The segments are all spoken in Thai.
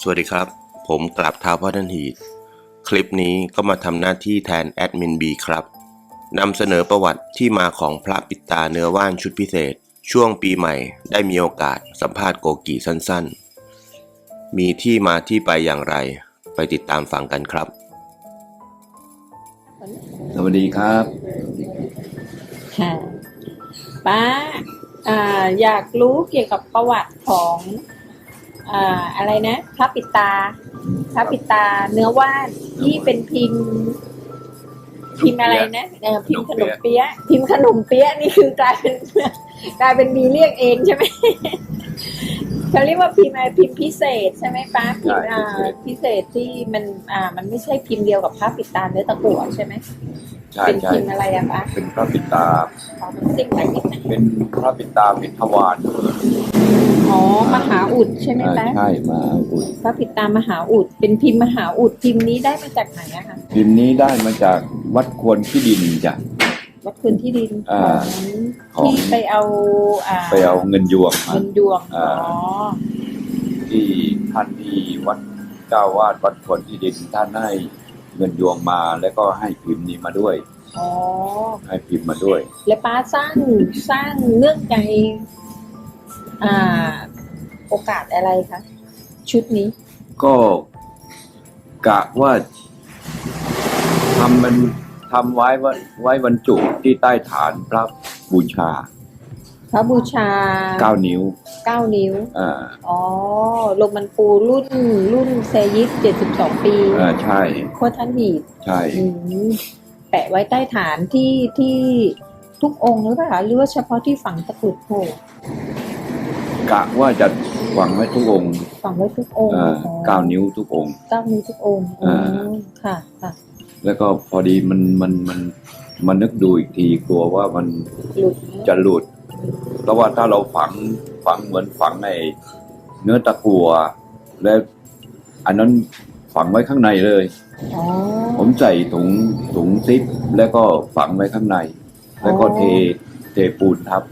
สวัสดีครับ ผมกลับเท้าพ่อท่านหีดคลิปนี้ก็มาทำหน้าที่แทนแอดมินบีครับนำเสนอประวัติที่มาของพระปิดตาเนื้อว่านชุดพิเศษ ช่วงปีใหม่ได้มีโอกาสสัมภาษณ์โกกีสั้นๆ มีที่มาที่ไปอย่างไร ไปติดตามฟังกันครับ สวัสดีครับ ค่ะ ป้าอ่าอยากรู้เกี่ยวกับประวัติของอ่าอะไรนะพระปิดตาพระปิดตาเนื้อว่านที่เป็นพิมพ์ พิมพ์อะไรนะเออพิมพ์ขนมเปี๊ยะพิมพ์ขนมเปี๊ยะนี่คือกลายเป็นกลายเป็นบีเรียกเองใช่ไหมเขาเรียกว่าพิมพ์อะไรพิมพ์พิเศษใช่ไหมป้าพิมพ์อ่าพิเศษที่มันอ่ามันไม่ใช่พิมพ์เดียวกับพระปิดตาเนื้อตะกั่วใช่ไหม ใช่เป็นใช่พิมพ์อะไรอะป้าเป็นพระปิดตา ขอมันซิ่งไปนิดนึงเป็นพระปิดตาเป็นทวารอ๋อมหาอุดใช่ไหมอ่าแป๊ะใช่มาอุดพระปิดตามหาอุด เป็นพิมพ์มหาอุดพิมพ์นี้ได้มาจากไหนอะคะพิมพ์นี้ได้มาจากวัดควรขี้ดินจ้ะ วัดคืนที่ดินอ่าของของที่ไปเอาอ่าไปเอาเงินยวงมา เงินยวงอ่าอ๋อที่ท่านที่วัดเจ้าวาดวัดควรขี้ดินท่านให้ เงินยวงมาแล้วก็ให้พิมพ์นี้มาด้วย อ๋อ ให้พิมพ์มาด้วย และป้าสร้างสร้างเนื่องในอ่า โอกาสอะไรคะชุดนี้ ก็กะว่าทำมันทำไว้ว่าไว้บรรจุที่ใต้ฐานพระบูชาพ ระบูชาเก้านิ้วเก้านิ้ว อ่าอ๋อลงมันปูรุ่นรุ่นเซยิสเจ็ดสิบสองปีอ่าใช่ โคตรท่านหีบใช่ อืมแปะไว้ใต้ฐานที่ที่ทุกองค์หรือเปล่าหรือว่าเฉพาะที่ฝังตะกรุดโผล่กะว่าจะหวังไว้ทุกองค์ฝังไว้ทุกองค์อ่าอ๋อเก้านิ้วทุกองค์ เก้านิ้วทุกองค์อ๋ออ่าค่ะค่ะแล้วก็พอดีมันมันมันมันนึกดูอีกทีกลัวว่ามันหลุดจะหลุด เพราะว่าถ้าเราฝังฝังเหมือนฝังในเนื้อตะกัว และอันนั้นฝังไว้ข้างในเลย อ๋อ ผมใส่ถุงถุงซิปแล้วก็ฝังไว้ข้างใน แล้วก็เทเทปูนทับ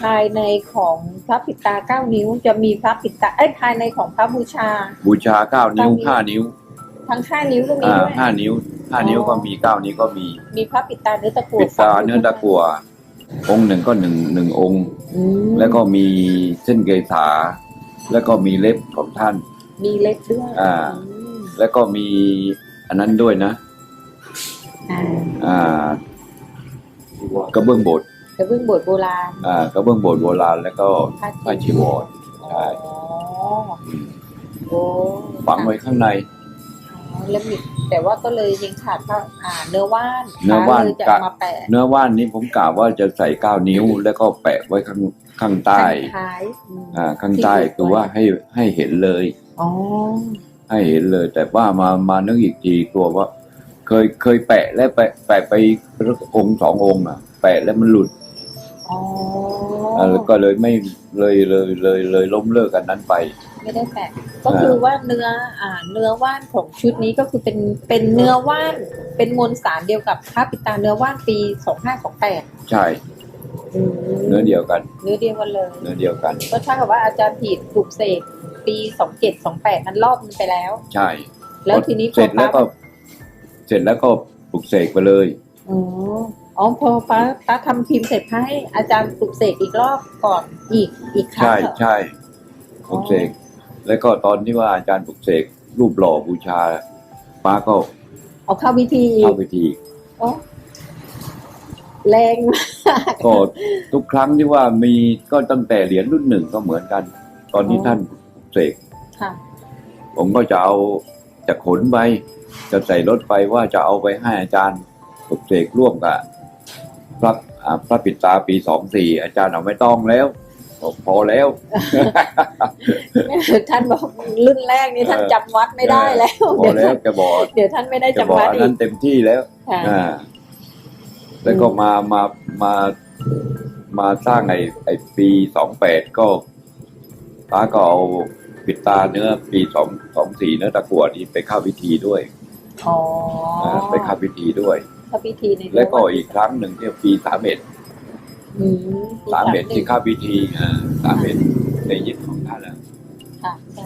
ภายในของพระปิดตาเก้านิ้วจะมีพระปิดตาเอ้ยภายในของพระบูชา บูชาเก้านิ้วเก้านิ้วห้านิ้ว ทั้งห้านิ้วก็มีอ่าด้วยห้านิ้วห้าอ๋อนิ้วก็มีเก้านิ้วก็มี มีพระปิดตาเนื้อตะกั่วปิดตาเนื้อตะกัว องค์หนึ่งก็หนึ่งหนึ่งองค์ อืมแล้วก็มีเส้นเกษาแล้วก็มีเล็บของท่าน มีเล็บด้วยอ่ามแล้วก็มีอันนั้นด้วยนะ อ่าอ่ากระเบื้องโบสถ์กระเบื้องโบสถ์โบราณอ่ากระเบื้องโบสถ์โบราณแล้วก็ผ้าจีวร ใช่ อ๋ออืมโอ้ฝังไว้ข้างในอ๋อ แล้วมีแต่ว่าก็เลยยังขาดพระอ่าเนื้อว่านเนื้อว่านเลยจะกะเอามาแปะเนื้อว่านนี้ผมกล่าวว่าจะใส่เก้านิ้ว แล้วก็แปะไว้ข้างข้างใต้ข้างท้ายอืมอ่าข้างใต้คือว่าให้ให้เห็นเลย อ๋อให้เห็นเลย แต่ว่ามามานึกอีกทีกลัวว่า เคยเคยแปะแล้วแปะแปะไปองค์สององค์อะ แปะแล้วมันหลุดอ๋ออ่าแล้วก็เลยไม่เลยเลยเลยเลยล้มเลิกกันนั้นไป ไม่ได้แปะก็คือว่าเนื้ออ่าเนื้อว่านของชุดนี้ก็คือเป็นเป็นเนื้อว่านเป็นมวลสารเดียวกับพระปิดตาเนื้อว่านปีสองห้าสองแปดใช่ เนื้อเดียวกัน เนื้อเดียวกันเลย เนื้อเดียวกัน ก็เท่ากับว่าอาจารย์ผิดปลูกเสกปีสองเจ็ดสองแปดนั้นรอบมันไปแล้ว ใช่ แล้วทีนี้เสร็จแล้วก็ เสร็จแล้วก็ปลุกเสกไปเลยอ๋ออ๋อพอป้าป้าทำพิมพ์เสร็จให้อาจารย์ปลูกเสกอีกรอบก่อนอีกอีกครั้งใช่เหรอใช่ปลุกเสก แล้วก็ตอนที่ว่าอาจารย์ปลุกเสกรูปหล่อบูชาป้าก็เอาเข้าพิธีอีเข้ากพิธีอ๋อแรงมากก็ทุกครั้งที่ว่ามีก็ตั้งแต่เหรียญรุ่นหนึ่งก็เหมือนกัน ตอนที่ท่านปลุกเสกค่ะผมก็จะเอาจะขนไป จะใส่รถไปว่าจะเอาไปให้อาจารย์ปลุกเสกร่วมกับพระอ่าพระปิดตาปีสองสี่อาจารย์เอาไม่ต้องแล้วบอก พอแล้ว ท่านบอกรุ่นแรกนี่ท่านเออจำวัดไม่ได้แล้วพอเดี๋ยวแล้วแกบอกเดี๋ยวท่านไม่ได้แกจำบอกวัดอันอีนั้กนเต็มที่แล้วค่ะอ่าแล้วก็มามามามาสร้างไอ้ไอ้ปีสองแปดก็ป้าก็เอาปิดตาเนื้อปีสองสองสี่เนื้อตะกั่วนี่ไปเข้าพิธีด้วยอ๋ออาไปเข้าพิธีด้วยเข้าพิธีในแล้วก็อีกครั้งหนึ่งที่ปีสามเอ็ดออืม สามเอ็ดที่เข้าพิธีอ่าสามเอ็ดเซยิดของท่านนะค่ะใช่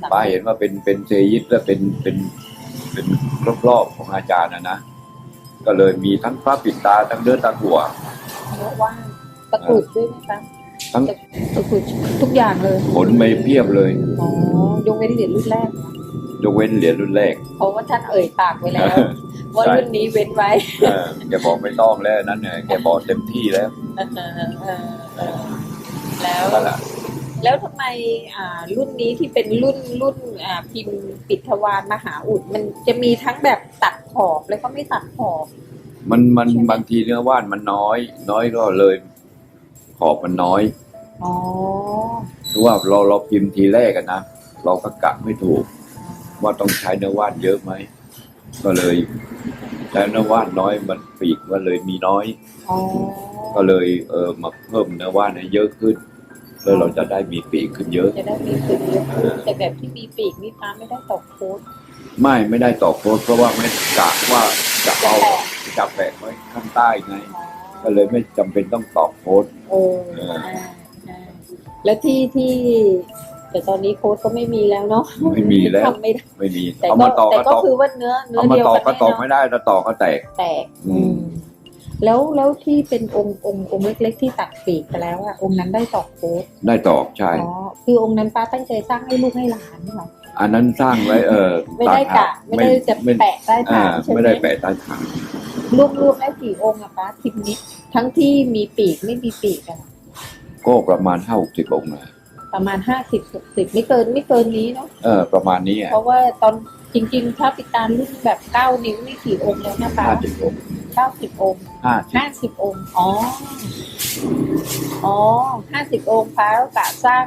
ค่ะป้าเห็นว่าเป็นเป็นเซยิดและเป็นเป็นเป็นรอบๆของอาจารย์นะนะก็เลยมีทั้งพระปิดตาทั้งเนื้อตาหัวเพราะว่าตะกรุดด้วยไหมคะทั้งตะกรุดทุกอย่างเลยผลไม่เพียบเลยอ๋อยกเว้นเหรียญรุ่นแรกนะ ยกเว้นเหรียญรุ่นแรกเพราะว่าท่านเอ่ยปากไว้แล้วว่าใช่รุ่นนี้เว้นไว้เออแกบอกไม่ต้องแล้วนั่นเนี่ยแกบอกเต็มที่แล้วเออเออเออแล้วนั่นแหละแล้วทำไมอ่ารุ่นนี้ที่เป็นรุ่นรุ่นอ่าพิมพ์ปิดทวารมหาอุด มันจะมีทั้งแบบตัดขอบแล้วก็ไม่ตัดขอบ มันมันบางทีเนื้อว่านมันน้อย น้อยก็เลย ขอบมันน้อยอ๋อคือว่าเราเราพิมพ์ทีแรกกันนะเราก็กะไม่ถูก ว่าต้องใช้เนื้อว่านเยอะไหม ก็เลยใช้เนื้อว่านน้อยมันปีกมันเลยมีน้อยอ๋อก็เลยเออมาเพิ่มเนื้อว่านให้เยอะขึ้นแล้วเราจะได้มีปีกขึ้นเยอะ จะได้มีปีกเยอะขึ้นแต่แบบที่มีปีกนี่ป้าไม่ได้ตอกโค้ดไม่ไม่ได้ต่อโค้ดเพราะว่าไม่กะว่าจะเอาจะแปะจะแปะไว้ข้างใต้ไง ก็เลยไม่จำเป็นต้องตอกโค้ดเอออ่าอ่าแล้วที่ที่ แต่ตอนนี้โค้ดก็ไม่มีแล้วเนาะไม่มีแล้ว ทำไม่ได้ไม่มีแต่เอาก็มาต่อแต่ก็ก็ตอกคือว่าเนื้อเนื้อเอามาเดียวต่อกันก็ตอกแน่ไม่เนาะได้ถ้าต่อก็แตก แตกอืมอืม แล้วแล้วที่เป็นองค์องค์องค์เล็ก ๆ ที่ตัดปีกไปแล้วอะองค์นั้นได้ตอกโค้ดได้ตอกใช่ อ๋อคือองค์นั้นป้าตั้งใจสร้างให้ลูกให้หลานเหรออันนั้นสร้างไว้เออไม่ได้กะไม่ได้จะไม่แปะใต้อ่าฐานใช่ไหมไม่ได้แปะใต้ฐานรวบรวมได้กี่องค์อะป้าทิมนี้ทั้งที่มีปีกไม่มีปีกอะก็ประมาณห้าหกสิบองค์นะ ประมาณห้าสิบหกสิบไม่เกินไม่เกินนี้เนาะเออประมาณนี้อะเพราะว่าตอนจริงๆ ถ้าปิดตารุ่นแบบเก้านิ้วนี่กี่องค์แล้วนะป้าห้าสิบองค์เก้าสิบองค์ห้าสิบห้าสิบองค์อ๋ออ๋อห้าสิบองค์ป้าก็กะสร้าง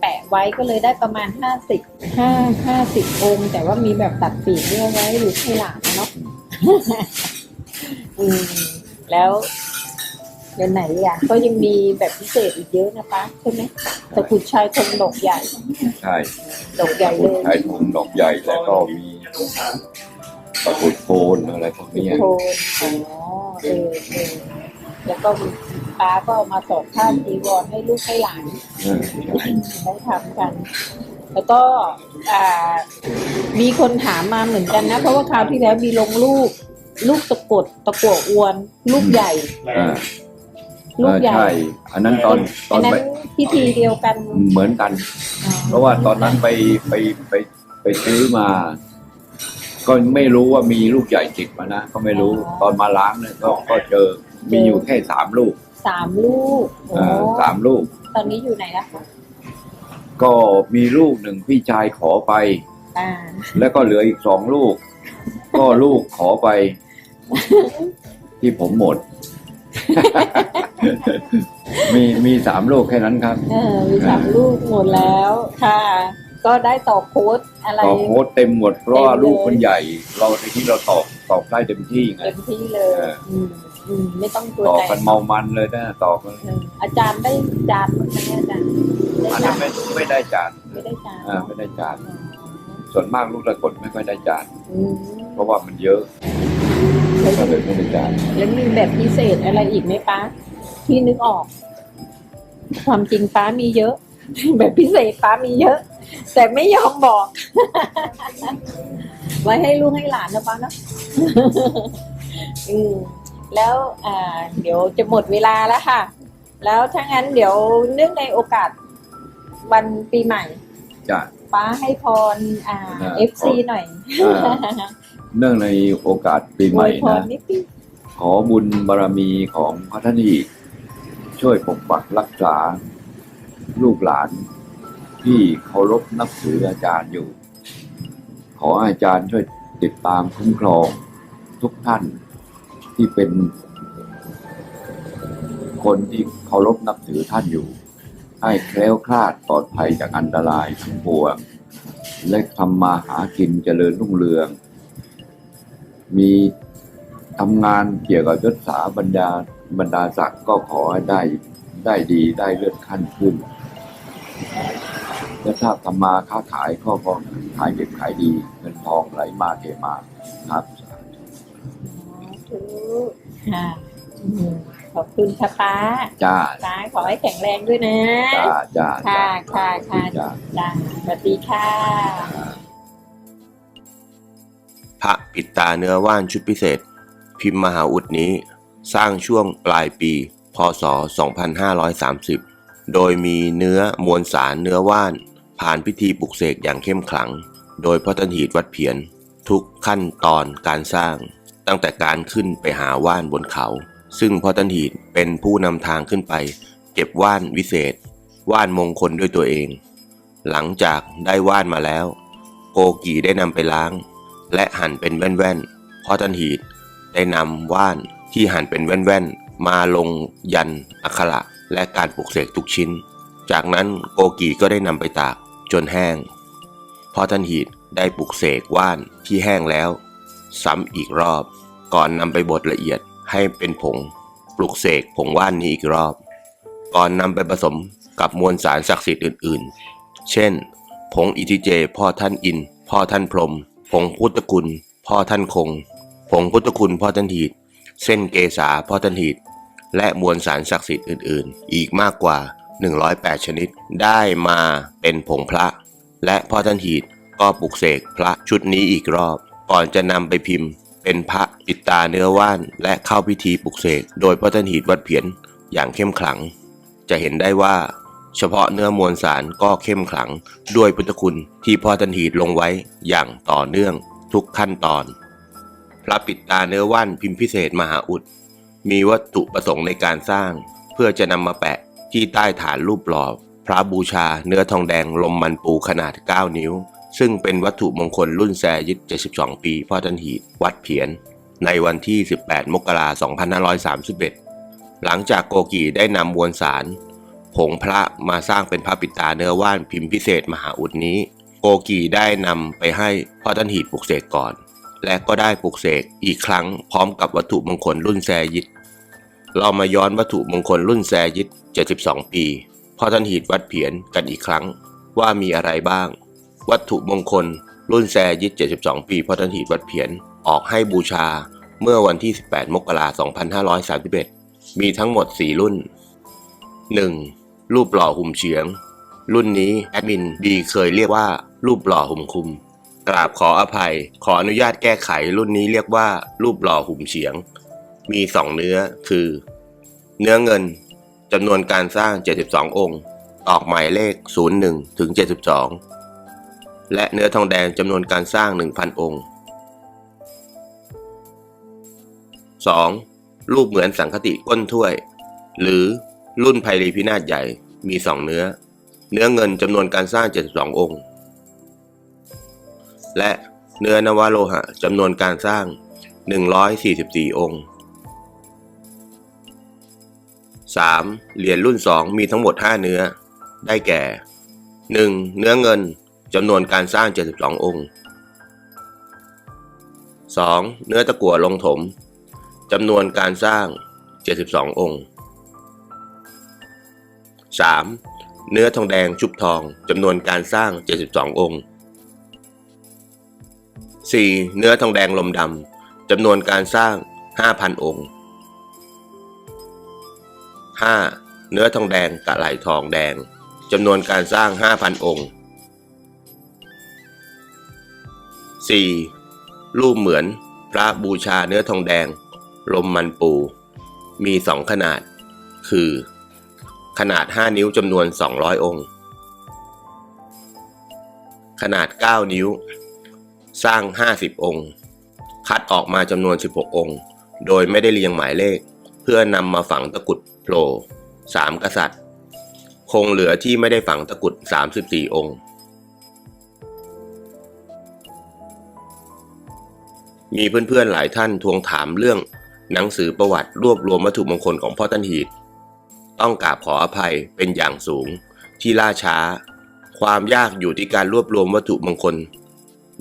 แปะไว้ก็เลยได้ประมาณห้าสิบห้าห้าสิบองค์ แต่ว่ามีแบบตัดปีกด้วยไว้อยู่ให้หลานเนาะอืมแล้ว เดือนไหนอะ ก็ยังมีแบบพิเศษอีกเยอะนะป้าใช่ไหมตะกรุดชายคงดอกใหญ่ใช่ดอกใหญ่เลยใช้ถุงดอกใหญ่แล้วก็มีตะกรุดโคนอะไรพวกทุกเนี้ยคนอ๋อเออเออแล้วก็มีป้าก็เอามาสอนผ้าจีวรให้ลูกให้หลานเออใช่ได้ทำกัน แล้วก็อ่ามีคนถามมาเหมือนกันนะ เพราะว่าคราวที่แล้วมีลงลูก ลูกตะกรดตะกั่วอวน ลูกใหญ่อ่า ลูกใหญ่ใช่อันนั้นตอนตอัอนนนั้นไปพิธีเดียวกัน เหมือนกันอ๋อเพราะว่าตอนนั้นไปไปไปไปซื้อมา ก็ไม่รู้ว่ามีลูกใหญ่ติดมานะก็ไม่รู้ตอนมาล้างเนี่ยก็ก็เจอมีอยู่แค่สามลูกสามลูกโอ้อ่าสามลูก ตอนนี้อยู่ไหนนะคะก็มีลูกหนึ่งพี่ชายขอไปอ่าแล้วก็เหลืออีกสองลูก ก็ลูกขอไป ที่ผมหมด มีมีสามลูกแค่นั้นครับ เออมีสามลูกหมดแล้วค่ะ ก็ได้ต่อโค้ดอะไร ต่อโค้ดเต็มหมดเพราะว่าเต็มเลยลูกมันใหญ่ เราในที่เราตอกตอกได้เต็มที่ไง เต็มที่เลยเอออื มอืมไม่ต้องตัวตอกไหนกันเมามันเลยนะตอกกันเอออาจารย์ได้จานมั้งคะเนี่ยอาจารย์ได้อันจานั้นนไม่ไม่ได้จานไม่ได้จานอ่าไม่ได้จาน ส่วนมากลูกตะกดไม่ค่อยได้จาน อืมเพราะว่ามันเยอะ แล้วก็เลยไม่ได้จานแล้วมีแบบพิเศษอะไรอีกไหมป้าที่นึกออก ความจริงป้ามีเยอะ แบบพิเศษป้ามีเยอะ แต่ไม่ยอมบอก ไว้ให้ลูกให้หลานนะป้าเนาะอืมแล้วอ่าเดี๋ยวจะหมดเวลาแล้วค่ะ แล้วถ้างั้นเดี๋ยวเนื่องในโอกาสวันปีใหม่ จ้ะ ป้าให้พรอ่าอ่าเอฟซีหน่อย อ่า เนื่องในโอกาสปีใหม่อวยพรนะนิดนึงขอบุญบารมีของพระท่านอีก ช่วยปกปักรักษา ลูกหลาน ที่เคารพนับถืออาจารย์อยู่ ขออาจารย์ช่วยติดตามคุ้มครองทุกท่านที่เป็น คนที่เคารพนับถือท่านอยู่ ให้แคล้วคลาดปลอดภัยจากอันตรายทั้งปวงและทำมาหากินเจริญรุ่งเรือง มีทำงานเกี่ยวกับยศถาบรรดาบรรดาศักดิ์ก็ขอให้ได้ได้ดีได้เลื่อนขั้นขึ้นและถ้าทำมาค้าขายก็ก็ขายเก็บขายดีเงินทองไหลมาเทมาครับค่ะอืมขอบคุณค่ะป้าจ้าป้าขอให้แข็งแรงด้วยนะ จ้าจ้าค่ะค่ะค่ะจ้าจ้าสวัสดีค่ะ พระปิดตาเนื้อว่านชุดพิเศษ พิมพ์มหาอุดนี้ สร้างช่วงปลายปี พศ 2530 โดยมีเนื้อมวลสารเนื้อว่าน ผ่านพิธีปลุกเสกอย่างเข้มขลัง โดยพ่อตันหีดวัดเพียน ทุกขั้นตอนการสร้าง ตั้งแต่การขึ้นไปหาว่านบนเขา ซึ่งพ่อตันหีดเป็นผู้นำทางขึ้นไป เก็บว่านวิเศษ ว่านมงคลด้วยตัวเอง หลังจากได้ว่านมาแล้ว โกกีได้นำไปล้าง และหั่นเป็นแว่นๆพ่อตันหีดได้นำว่านที่หั่นเป็นแว่นๆ มาลงยันอักขระและการปลุกเสกทุกชิ้น จากนั้นโกกีก็ได้นำไปตากจนแห้งพ่อตันหีดได้ปลุกเสกว่านที่แห้งแล้ว ซ้ำอีกรอบก่อนนำไปบดละเอียดให้เป็นผง ปลุกเสกผงว่านนี้อีกรอบ ก่อนนำไปผสมกับมวลสารศักดิ์สิทธิ์อื่นๆ เช่น ผงอิทิเจ พ่อท่านอิน พ่อท่านพรหม ผงพุทธคุณพ่อท่านคง ผงพุทธคุณพ่อท่านหีด เส้นเกษาพ่อท่านหีด และมวลสารศักดิ์สิทธิ์อื่น ๆ อีกมากกว่า 108 ชนิด ได้มาเป็นผงพระ และพ่อท่านหีดก็ปลุกเสกพระชุดนี้อีกรอบ ก่อนจะนำไปพิมพ์ เป็นพระปิดตาเนื้อว่าน และเข้าพิธีปลุกเสกโดยพ่อท่านหีดวัดเพียนอย่างเข้มขลัง จะเห็นได้ว่า เฉพาะเนื้อมวลสารก็เข้มขลัง ด้วยพุทธคุณที่พ่อตันหีดลงไว้อย่างต่อเนื่องทุกขั้นตอน พระปิดตาเนื้อว่านพิมพ์พิเศษมหาอุด มีวัตถุประสงค์ในการสร้าง เพื่อจะนำมาแปะที่ใต้ฐานรูปหล่อพระบูชาเนื้อทองแดงลมมันปูขนาด 9 นิ้ว ซึ่งเป็นวัตถุมงคลรุ่นแซยิด72 ปีพ่อตันหีดวัดเพียน ในวันที่ 18 มกราคม 2531 หลังจากโกกีได้นำมวลสาร ผงพระมาสร้างเป็นพระปิตาเนื้อว่านพิมพ์พิเศษมหาอุดนี้ โกกีได้นำไปให้พ่อท่านหีดปลุกเสกก่อน และก็ได้ปลุกเสกอีกครั้งพร้อมกับวัตถุมงคลรุ่นแซยิดเรามาย้อนวัตถุมงคลรุ่นแซยิด72 ปีพ่อท่านหีดวัดเพียนกันอีกครั้งว่ามีอะไรบ้าง วัตถุมงคล รุ่นแซยิด72 ปีพ่อท่านหีดวัดเพียนออกให้บูชาเมื่อวันที่ 18 มกราคม 2531 มีทั้งหมด 4 รุ่น 1. รูปหล่อหุ่มเฉียง รุ่นนี้แอดมินบีเคยเรียกว่า รูปหล่อหุ่มคุม กราบขออภัย ขออนุญาตแก้ไขรุ่นนี้เรียกว่า รูปหล่อหุ่มเฉียง มี2เนื้อคือ เนื้อเงินจำนวนการสร้าง 72 องค์ตอกหมายเลข 01 ถึง 72 และเนื้อทองแดงจำนวนการสร้าง 1,000 องค์ 2. รูปเหมือนสังคติก้นถ้วย หรือ รุ่นไพรีพินาศใหญ่มี 2 เนื้อ เนื้อเงินจำนวนการสร้าง 72 องค์ และเนื้อนวโลหะจำนวนการสร้าง 144 องค์ 3. เหรียญรุ่น 2 มีทั้งหมด 5 เนื้อ ได้แก่ 1. เนื้อเงินจำนวนการสร้าง 72 องค์ 2. เนื้อตะกั่วลงถมจำนวนการสร้าง 72 องค์ 3. เนื้อทองแดงชุบทองจำนวนการสร้าง 72 องค์ 4. เนื้อทองแดงลมดำจำนวนการสร้าง 5,000 องค์ 5. เนื้อทองแดงกะไหลทองแดงจำนวนการสร้าง 5,000 องค์ 4. รูปเหมือนพระบูชาเนื้อทองแดง ลมมันปู มีสองขนาด คือ ขนาด 5 นิ้วจำนวน 200 องค์ ขนาด 9 นิ้ว สร้าง 50 องค์ คัดออกมาจำนวน 16 องค์ โดยไม่ได้เรียงหมายเลข เพื่อนำมาฝังตะกุดโผล่3กษัตริย์ คงเหลือที่ไม่ได้ฝังตะกุด 34 องค์ มีเพื่อนๆหลายท่านทวงถามเรื่องหนังสือประวัติรวบรวมวัตถุมงคลของพ่อตันหีด ต้องกราบขออภัยเป็นอย่างสูง ที่ล่าช้า ความยากอยู่ที่การรวบรวมวัตถุมงคล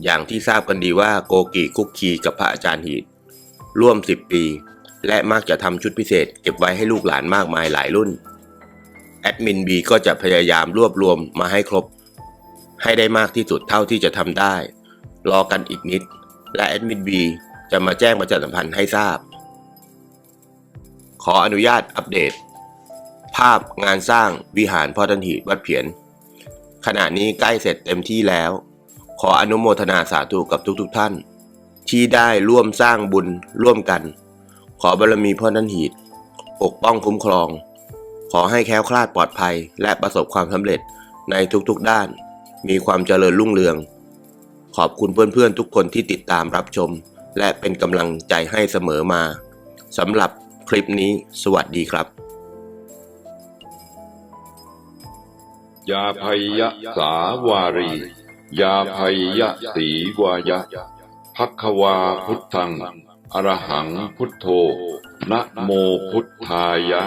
อย่างที่ทราบกันดีว่าโกกีคุกคีกับพระอาจารย์หีดร่วม 10 ปี และมักจะทำชุดพิเศษ เก็บไว้ให้ลูกหลานมากมายหลายรุ่นแอดมินบีก็จะพยายามรวบรวมมาให้ครบ ให้ได้มากที่สุดเท่าที่จะทำได้ รอกันอีกนิด และแอดมินบีจะมาแจ้งประชาสัมพันธ์ให้ทราบ ขออนุญาตอัปเดต ภาพงานสร้างวิหารพ่อท่านหีดวัดเพียน ขณะนี้ใกล้เสร็จเต็มที่แล้ว ขออนุโมทนาสาธุกับทุกๆทท่าน ที่ได้ร่วมสร้างบุญร่วมกัน ขอบารมีพ่อท่านหีดปกป้องคุ้มครอง ขอให้แค้วคลาดปลอดภัย และประสบความสำเร็จในทุกๆด้าน มีความเจริญรุ่งเรือง ขอบคุณเพื่อนๆทุกคนที่ติดตามรับชม และเป็นกำลังใจให้เสมอมาสำหรับคลิปนี้สวัสดีครับ ยาภัยยะสาวารี ยาภัยยะสีวายะพักวาพุทธัง อรหังพุทโธนะโมพุทธายะ